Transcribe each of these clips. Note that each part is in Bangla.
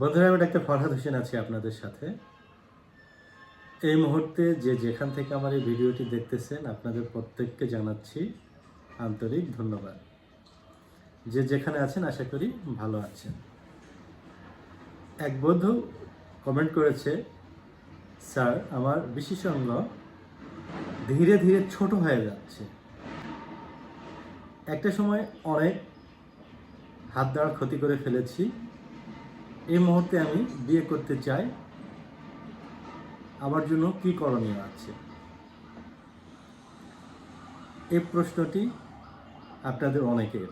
বন্ধুরা, আমি ডাক্তার ফরহাদ হোসেন আছি আপনাদের সাথে। এই মুহূর্তে যে যেখান থেকে আমার এই ভিডিওটি দেখতেছেন, আপনাদের প্রত্যেককে জানাচ্ছি আন্তরিক ধন্যবাদ। যে যেখানে আছেন, আশা করি ভালো আছেন। এক বন্ধু কমেন্ট করেছে, স্যার, আমার বিশেষজ্ঞ ধীরে ধীরে ছোট হয়ে যাচ্ছে। একটা সময় অনেক হাত দ্বারা ক্ষতি করে ফেলেছি। এই মুহূর্তে আমি বিয়ে করতে চাই। আমার জন্য কি করণীয় আছে? এই প্রশ্নটি আপনাদের অনেকের।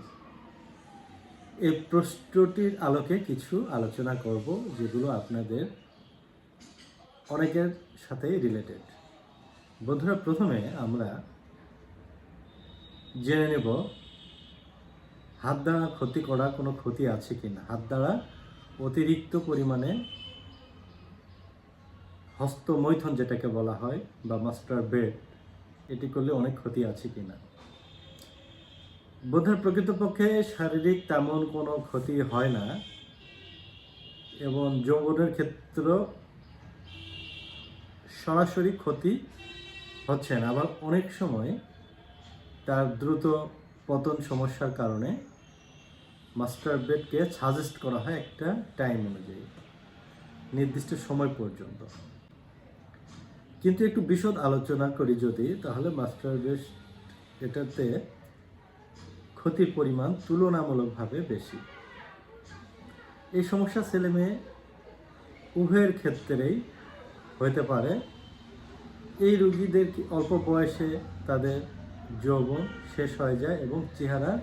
এই প্রশ্নটির আলোকে কিছু আলোচনা করব, যেগুলো আপনাদের অনেকের সাথেই রিলেটেড বন্ধুরা, প্রথমে আমরা জেনে নেব, হাত দ্বারা ক্ষতি করা কোনো ক্ষতি আছে কি না হাত দ্বারা অতিরিক্ত পরিমাণে হস্তমৈথন যেটাকে বলা হয়, বা মাস্টার বেড, এটি করলে অনেক ক্ষতি আছে কিনা। বোধহয় প্রকৃতপক্ষে শারীরিক তেমন কোনো ক্ষতি হয় না, এবং যৌবনের ক্ষেত্র সরাসরি ক্ষতি হচ্ছে না। আবার অনেক সময় তার দ্রুত পতন সমস্যার কারণে মাস্টার বেডকে সাজেস্ট করা হয় একটা টাইম অনুযায়ী, নির্দিষ্ট সময় পর্যন্ত। কিন্তু একটু বিশদ আলোচনা করি যদি, তাহলে মাস্টার বেড এটাতে ক্ষতির পরিমাণ তুলনামূলকভাবে বেশি। এই সমস্যা ছেলে মেয়ে উভয়ের ক্ষেত্রেই হতে পারে। এই রুগীদের অল্প বয়সে তাদের যৌবন শেষ হয়ে যায় এবং চেহারা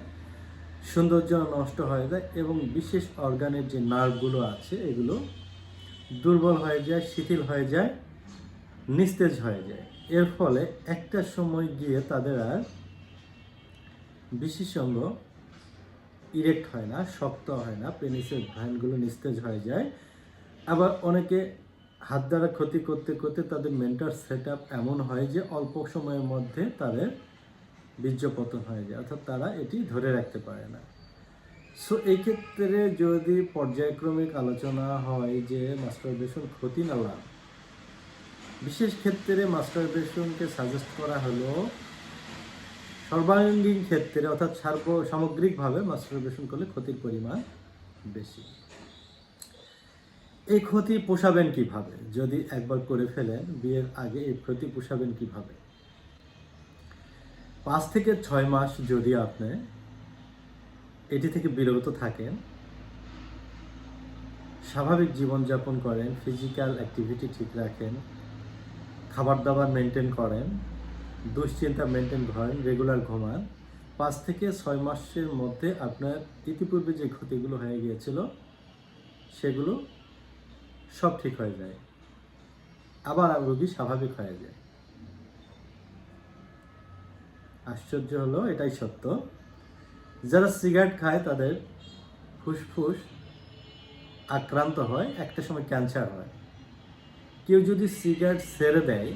সৌন্দর্য নষ্ট হয়ে যায় এবং বিশেষ অর্গানের যে নার্ভগুলো আছে, এগুলো দুর্বল হয়ে যায়, শিথিল হয়ে যায়, নিস্তেজ হয়ে যায়। এর ফলে একটা সময় গিয়ে তাদের আর বিশেষজ্ঞ ইরেক্ট হয় না, শক্ত হয় না, পেনিসের ভ্যানগুলো নিস্তেজ হয়ে যায়। আবার অনেকে হাত দ্বারা ক্ষতি করতে করতে তাদের মেন্টাল সেট এমন হয় যে অল্প সময়ের মধ্যে তাদের বীর্যপতন হয়ে যায়, অর্থাৎ তারা এটি ধরে রাখতে পারে না। সো এই ক্ষেত্রে যদি পর্যায়ক্রমিক আলোচনা হয় যে মাস্টারবেশন ক্ষতি না লাভ, বিশেষ ক্ষেত্রে মাস্টারবেশনকে সাজেস্ট করা হলো, সর্বাঙ্গীন ক্ষেত্রে, অর্থাৎ সার্ব, সামগ্রিকভাবে মাস্টারবেশন করলে ক্ষতির পরিমাণ বেশি। এই ক্ষতি পোষাবেন কীভাবে? যদি একবার করে ফেলেন, বিয়ের আগে এই ক্ষতি পোষাবেন কীভাবে? পাঁচ থেকে ছয় মাস যদি আপনি এটি থেকে বিরত থাকেন, স্বাভাবিক জীবনযাপন করেন ফিজিক্যাল অ্যাক্টিভিটি ঠিক রাখেন খাবার দাবার মেনটেন করেন, দুশ্চিন্তা মেনটেন করেন রেগুলার ঘুমান, পাঁচ থেকে ছয় মাসের মধ্যে আপনার ইতিপূর্বে যে ক্ষতিগুলো হয়ে গিয়েছিল, সেগুলো সব ঠিক হয়ে যায়। আবার রোগী স্বাভাবিক হয়ে যায়। আশ্চর্য হলো, এটাই সত্য। যারা সিগারেট খায়, তাদের ফুসফুস আক্রান্ত হয়, একটা সময় ক্যান্সার হয়। কেউ যদি সিগারেট ছেড়ে দেয়,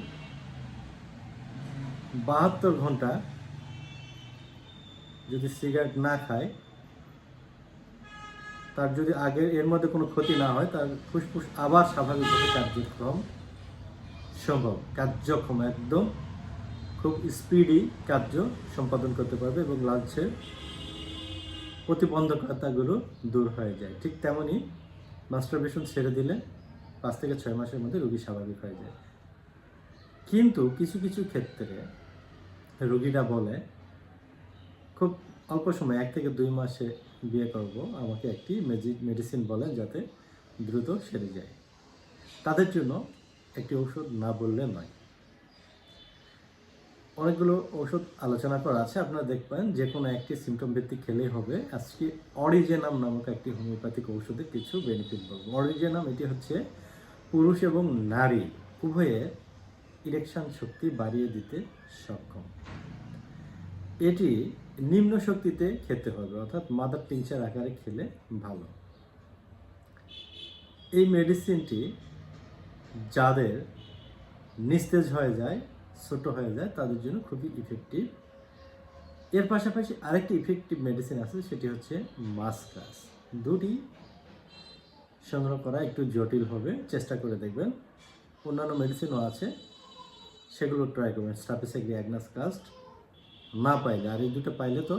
বাহাত্তর ঘণ্টা যদি সিগারেট না খায়, তার যদি আগে এর মধ্যে কোনো ক্ষতি না হয়, তার ফুসফুস আবার স্বাভাবিকভাবে কার্যক্রম, সম্ভব কার্যক্ষম একদম খুব স্পিডি কার্য সম্পাদন করতে পারবে এবং লাঞ্চের প্রতিবন্ধকতাগুলো দূর হয়ে যায়। ঠিক তেমনই মাস্টারবেশন ছেড়ে দিলে পাঁচ থেকে ছয় মাসের মধ্যে রোগী স্বাভাবিক হয়ে যায়। কিন্তু কিছু কিছু ক্ষেত্রে রোগীরা বলে, খুব অল্প সময়, এক থেকে দুই মাসে বিয়ে করব। আমাকে একটি মেডিসিন বলেন যাতে দ্রুত সেরে যায়। তাদের জন্য একটি ঔষধ না বললে নয়। অনেকগুলো ওষুধ আলোচনা করা আছে। আপনারা দেখবেন যে কোনো একটি সিমটম ভিত্তিক খেলেই হবে। আজকে অরিজেনাম নামক একটি হোমিওপ্যাথিক ঔষধের কিছু বেনিফিট বলব। অরিজেনাম এটি হচ্ছে পুরুষ এবং নারী উভয়ে ইলেকশন শক্তি বাড়িয়ে দিতে সক্ষম। এটি নিম্ন শক্তিতে খেতে হবে, অর্থাৎ মাদার টিংচার আকারে খেলে ভালো। এই মেডিসিনটি যাদের নিস্তেজ হয়ে যায় ছোট হয়ে যায়, তাদের জন্য খুবই ইফেক্টিভ এর পাশাপাশি আরেকটি ইফেক্টিভ মেডিসিন আছে, সেটি হচ্ছে মাস্কাস। দুটি সংগ্রহ করা একটু জটিল হবে, চেষ্টা করে দেখবেন। অন্যান্য মেডিসিনও আছে, সেগুলো ট্রাই করবেন। স্টাপিসেক গ্যাগনাস কাস্ট না পাইলে, আর এই দুটো পাইলে তো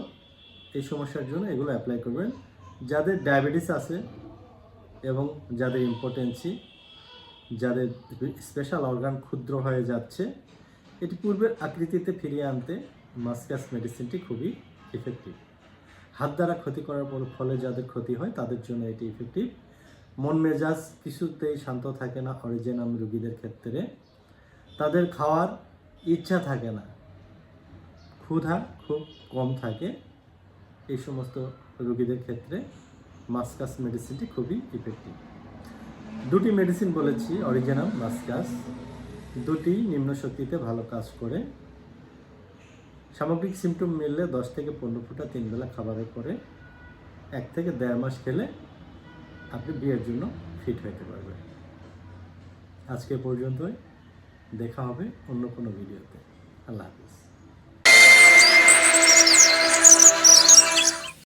এই সমস্যার জন্য এগুলো অ্যাপ্লাই করবেন। যাদের ডায়াবেটিস আছে এবং যাদের ইম্পর্টেন্সি যাদের স্পেশাল অর্গান ক্ষুদ্র হয়ে যাচ্ছে এটি পূর্বের আকৃতিতে ফিরিয়ে আনতে মাস্কাস মেডিসিনটি খুবই ইফেক্টিভ হাত দ্বারা ক্ষতি করার পর ফলে যাদের ক্ষতি হয়, তাদের জন্য এটি ইফেক্টিভ মন মেজাজ কিছুতেই শান্ত থাকে না, অরিজিনাম রুগীদের ক্ষেত্রে। তাদের খাওয়ার ইচ্ছা থাকে না। ক্ষুধা খুব কম থাকে। এই সমস্ত রোগীদের ক্ষেত্রে মাস্কাস মেডিসিনটি খুবই ইফেক্টিভ দুটি মেডিসিন বলেছি অরিজিনাল মাস্কাস দুটি নিম্ন শক্তিতে ভালো কাজ করে। সামগ্রিক সিমটম মিললে দশ থেকে পনেরো ফুটা তিন বেলা খাবারের পরে এক থেকে দেড় মাস খেলে আপনি বিয়ের জন্য ফিট হতে পারবেন। আজকে পর্যন্তই। দেখা হবে অন্য কোনো ভিডিওতে আল্লাহ হাফিজ।